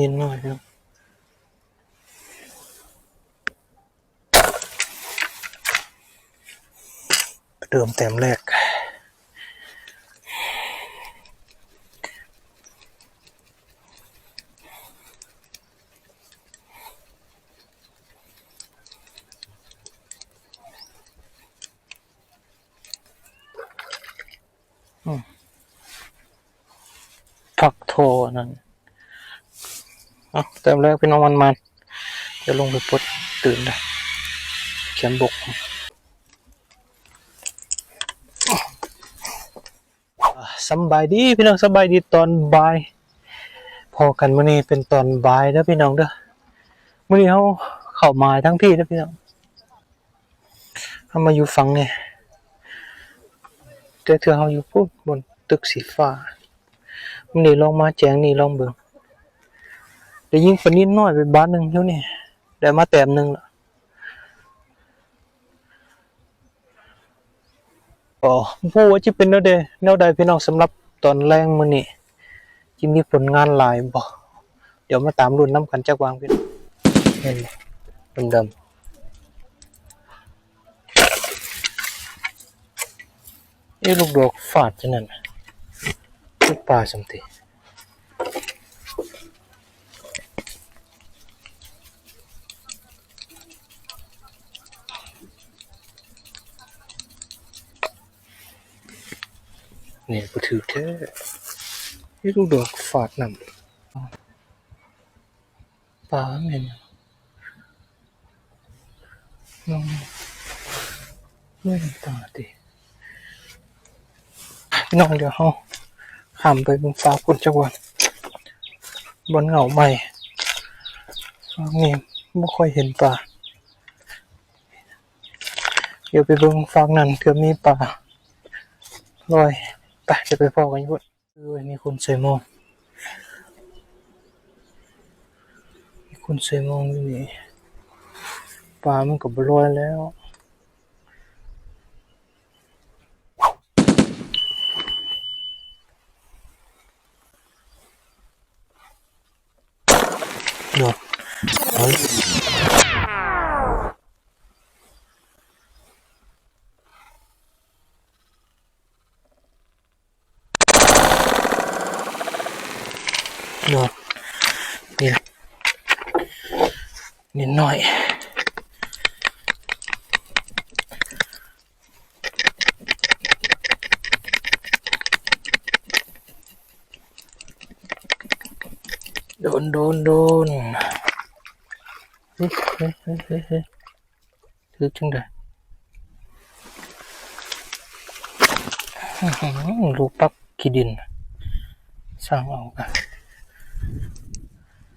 นิดหน่อยครับเติมแต้มแรกผักโทนั่น เอาเติมแรกพี่น้องมันมันจะลงไปปดตื่นได้เขียนบกสบายดีพี่น้องสบายดีตอนบ่ายพอกันมื้อนี้เป็นตอนบ่ายเด้อพี่น้องเด้อมื้อนี้เขาเข้ามาทั้งพี่เด้อพี่น้องเขามาอยู่ฝั่งนี่แต่เธอเขาอยู่พูดบนตึกสีฟ้ามันนี่ลองมาแจ้งนี่ลองเบิ่ง ได้ยิงปลานิดน้อยไปบ้านหนึ่งเท่านี้ได้มาแต้มหนึ่งละอ๋อผู้ว่าจะเป็นแนวใดแนวใดพี่น้องสำหรับตอนแรงมื้อนี้จะมีผลงานหลายบ่เดี๋ยวมาตามรุ่นน้ำกันจักวางพี่น้องเห็นบ่ดำๆเอ้ลูกดอกฟาดจังนั้นลูกปลาสัมติ เนี่ยก็ถือแค่นี่ลูกดอกฝาดนำปลาเมนน้องไม่เห็นตาดิพี่น้องเดี๋ยวเขาข้ามไปบนฟ้าคุณจังหวัดบนเหงาใหม่ฟังนี่ไม่ค่อยเห็นป่าเดี๋ยวไปเบิ่งฟังนั่นเกือมีป่าลอย ไปจะไปพ่อกันอยุ่นเอ้ยมีคนใส่หมองมีคนใส่หมองอยู่นี่ป่ามันก็บลอยแล้วเดี๋ยวเฮ้ยเดี๋ยวนี่ นิดหน่อย โดนโดนโดนเฮ้ยเฮ้ยเฮ้ยเฮ้ยถือจังได้รูปักขี้ดิน สร้างเอากัน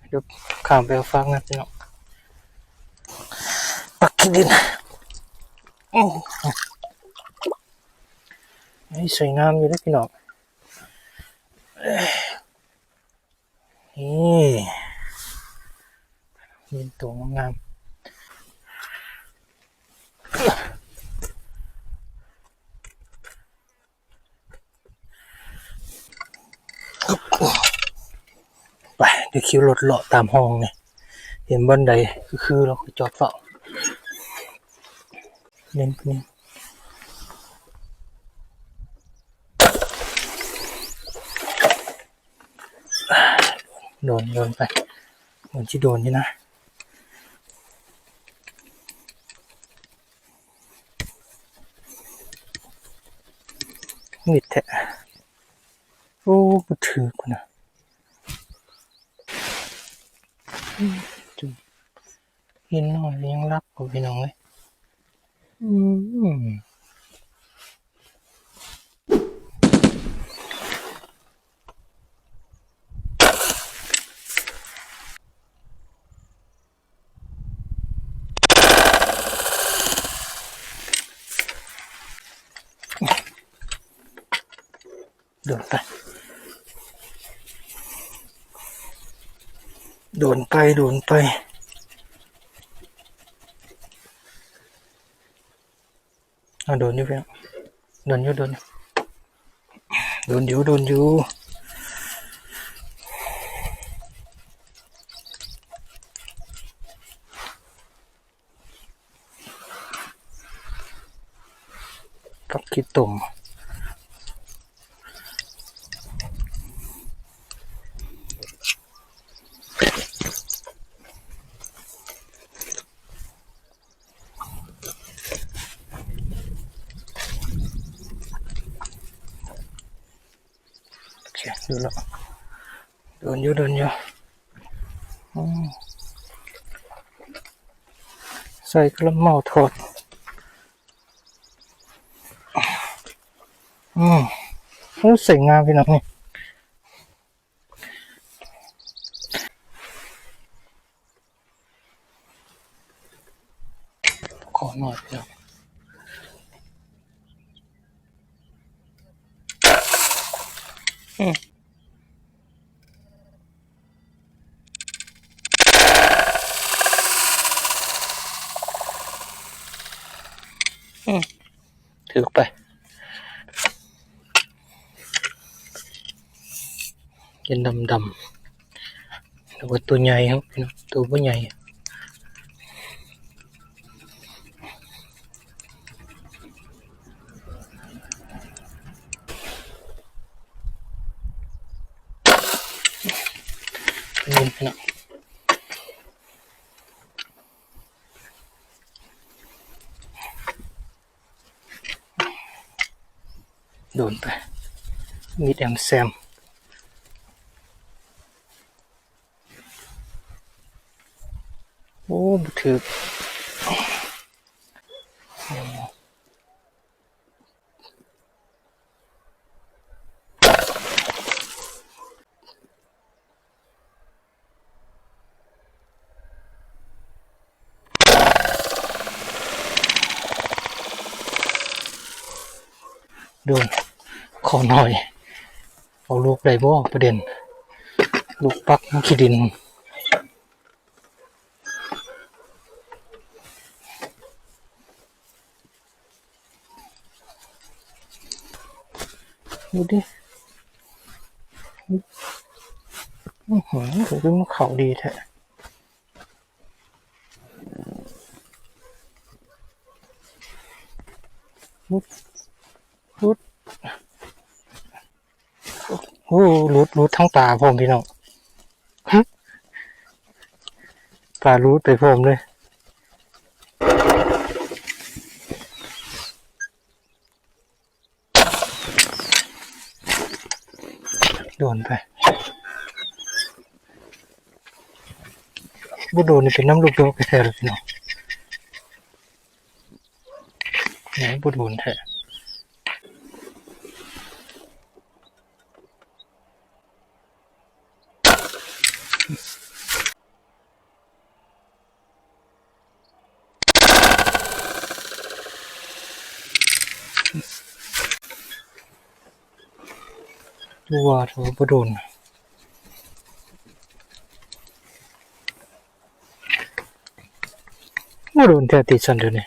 เดี๋ยวข้ามไปเอาฟังนะพี่น้อง ดินอ๋อนี่สวยงามอยู่ด้วยพี่น้องเอ้ยนี่มีตัวงามไปเดี๋ยวคิวรถเลาะตามห้องเนี่ยเห็นบันไดก็คือเราก็จอดเฝ้า เน้นเน้นโดนโดนไปเหมือนที่โดนนี่นะมิดแทะโอ้กูถือกูนะจุกินหน่อยยังรับกูพี่น้องเลย โดนไป โดนไป โดนไป ആ ഡോഞ്ഞു വേണം ഡോഞ്ഞു ഡോഞ്ഞു ഡോഞ്ഞു ഡോഞ്ഞു cặp cái tùng งโดนอยู่โดนอยู่โดนอยู่โถือไป เป็นดำดำๆแต่ว่าตัวใหญ่ครับพี่น้องตัวไม่ใหญ่นี่พี่น้อง โดนไปมีดแอ มแซมโอ้บถือโดนขอหน่อย เอาลูกไดบ่ประเด็น ลูกปักขี้ดินดูดิอือหือถือว่ามันเขาดีแท้รุดรุดโอ้รุดรุดทั้งตาผมพี่น้องฮะตารุดไปผมเลยโดนไปบุโดนนี่เป็นน้ำลูกโดกไปแท้เลยพี่น้องไหนบุโดนแท้ ดูว่าเธอบุโดนบุโดนแท้ติดสันเดี๋ยวนี้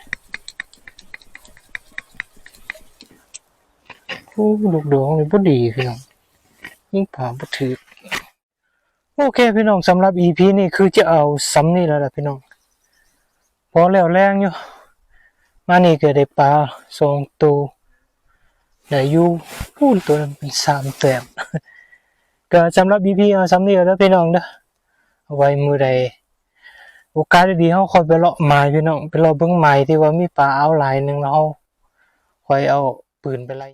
โอ้ลูกดองนี่บ่ดีพี่น้องยิ่งผ่าบ่ถือโอเคพี่น้องสำหรับ EP นี้คือจะเอาซ้ำนี่แล้วล่ะพี่น้องพอแล้วแรงอยู่มานี่ก็ได้ปลาสองตัวได้อยู่พูนตัวนั้นเป็นสามแต้ม ก็สำหรับ EP เอาซ้ำนี่แล้วพี่น้องเด้อเอาไว้มือใดโอกาสดีเขาคอยไปเลาะไม้พี่น้องไปเลาะเบื้องไม้ที่ว่ามีปลาเอาหลายหนึ่งแล้วเขาคอยเอาปืนไปไล่